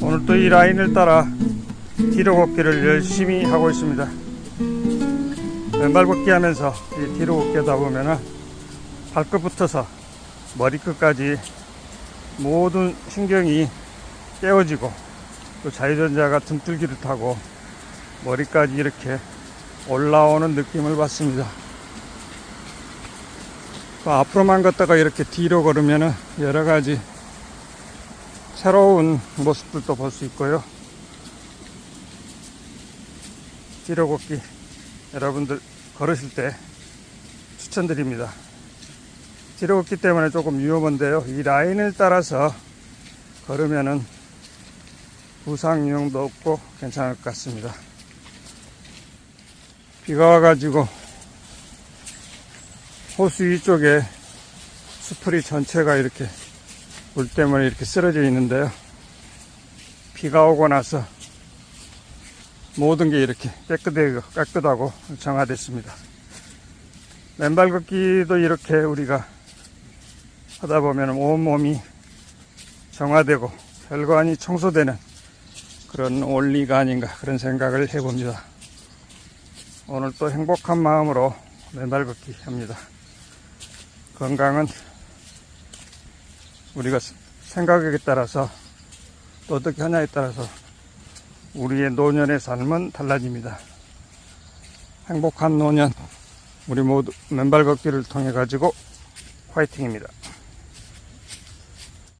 오늘 또 이 라인을 따라 뒤로 걷기를 열심히 하고 있습니다. 왼발 걷기 하면서 이 뒤로 걷기다 보면은 발끝부터서 머리끝까지 모든 신경이 깨어지고 또 자유전자가 등줄기를 타고 머리까지 이렇게 올라오는 느낌을 받습니다. 또 앞으로만 걷다가 이렇게 뒤로 걸으면은 여러 가지 새로운 모습들도 볼 수 있고요. 뒤로 걷기 여러분들 걸으실 때 추천드립니다. 뒤로 걷기 때문에 조금 위험한데요. 이 라인을 따라서 걸으면은 부상 위험도 없고 괜찮을 것 같습니다. 비가 와가지고 호수 위쪽에 수풀이 전체가 이렇게 물 때문에 이렇게 쓰러져 있는데요. 비가 오고 나서 모든 게 이렇게 깨끗하고, 깨끗하고 정화됐습니다. 맨발 걷기도 이렇게 우리가 하다 보면 온몸이 정화되고 혈관이 청소되는 그런 원리가 아닌가 그런 생각을 해봅니다. 오늘 또 행복한 마음으로 맨발 걷기 합니다. 건강은 우리가 생각에 따라서 또 어떻게 하냐에 따라서 우리의 노년의 삶은 달라집니다. 행복한 노년 우리 모두 맨발 걷기를 통해 가지고 화이팅입니다.